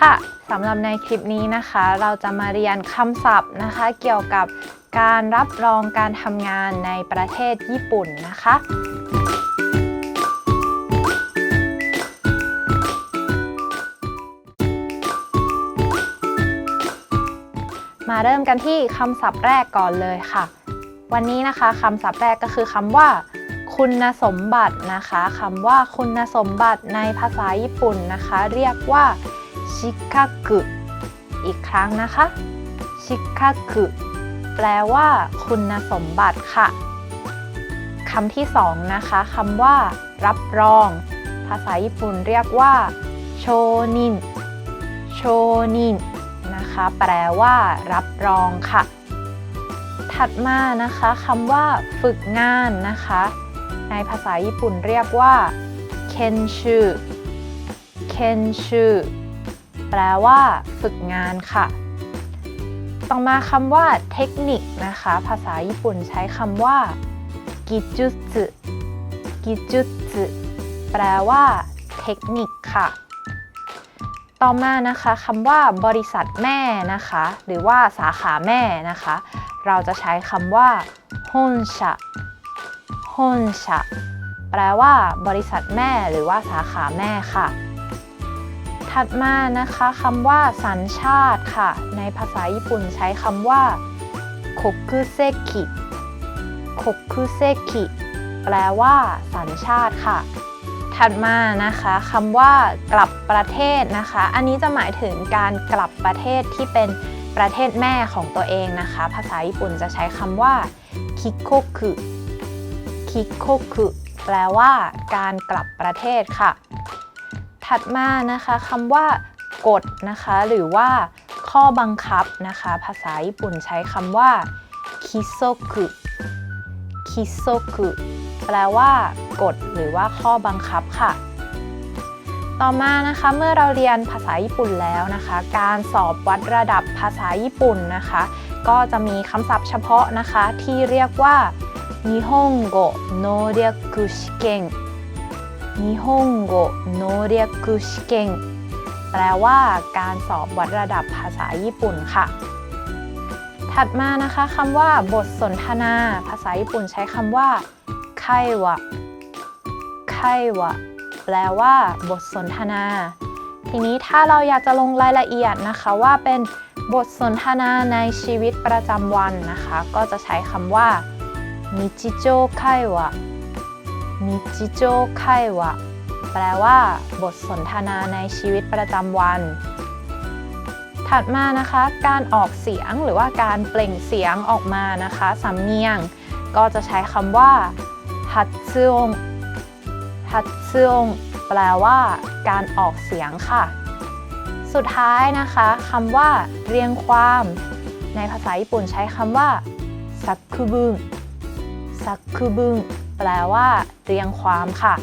ค่ะสำหรับในคลิปนี้นะคะ เราจะมาเรียนคำศัพท์นะคะ เกี่ยวกับการรับรองการทำงานในประเทศญี่ปุ่นนะคะ มาเริ่มกันที่คำศัพท์แรกก่อนเลยค่ะ วันนี้นะคะคำศัพท์แรกก็คือคำว่าคุณสมบัตินะคะคำว่าคุณสมบัติในภาษาญี่ปุ่นนะคะ เรียกว่า ชิคากุอีกครั้งนะคะชิคากุแปลว่า คุณสมบัติค่ะคำที่สองนะคะคำว่า รับรอง ภาษาญี่ปุ่นเรียกว่า โชนิน โชนินนะคะ แปลว่า รับรองค่ะ ถัดมานะคะคำว่า ฝึกงานนะคะ ในภาษาญี่ปุ่นเรียกว่า เคนชู เคนชู แปลว่าฝึกงานค่ะ ต่อมาคำว่าเทคนิคนะคะ ภาษาญี่ปุ่นใช้คำว่ากิจุสึกิจุสึแปลว่า เทคนิคค่ะ ต่อมานะคะคำว่าบริษัทแม่นะคะ หรือว่าสาขาแม่นะคะ เราจะใช้คำว่าฮอนชะฮอนชะแปลว่า บริษัทแม่หรือว่าสาขาแม่ค่ะ ถัดมานะคะคำว่าสัญชาติค่ะ ในภาษาญี่ปุ่นใช้คำว่าโคคุเซกิโคคุเซกิแปลว่า สัญชาติค่ะ ถัดมานะคะคำว่ากลับประเทศนะคะ อันนี้จะหมายถึงการกลับประเทศที่เป็นประเทศแม่ของตัวเองนะคะ ภาษาญี่ปุ่นจะใช้คำว่าคิโคคุคิโคคุแปลว่า การกลับประเทศค่ะ ถัดมานะคะคำว่ากฎนะคะ หรือว่าข้อบังคับนะคะ ภาษาญี่ปุ่นใช้คำว่าคิโซคุคิโซคุแปลว่ากฎหรือว่าข้อบังคับค่ะ ต่อมานะคะเมื่อเราเรียนภาษาญี่ปุ่นแล้วนะคะ การสอบวัดระดับภาษาญี่ปุ่นนะคะ ก็จะมีคำศัพท์เฉพาะนะคะที่เรียกว่านิฮงโกโนเรียกุชิเกง นิฮงโกโนเรียกุชิเกงแปลว่าการสอบวัดระดับภาษาญี่ปุ่นค่ะ ถัดมานะคะคำว่าบทสนทนา ภาษาญี่ปุ่นใช้คำว่าไควะไควะแปลว่า บทสนทนา ทีนี้ถ้าเราอยากจะลงรายละเอียดนะคะว่าเป็นบทสนทนาในชีวิตประจำวันนะคะ ก็จะใช้คำว่านิจิโจไควะ นิจิโจไควะแปลว่า บทสนทนาในชีวิตประจำวัน ถัดมานะคะ การออกเสียงหรือว่าการเปล่งเสียงออกมานะคะสำเนียง ก็จะใช้คำว่าฮัตซึงฮัตซึงแปลว่า การออกเสียงค่ะ สุดท้ายนะคะคำว่า เรียงความ ในภาษาญี่ปุ่นใช้คำว่าซักคุบุงซักคุบุง แปลว่า เรียงความค่ะ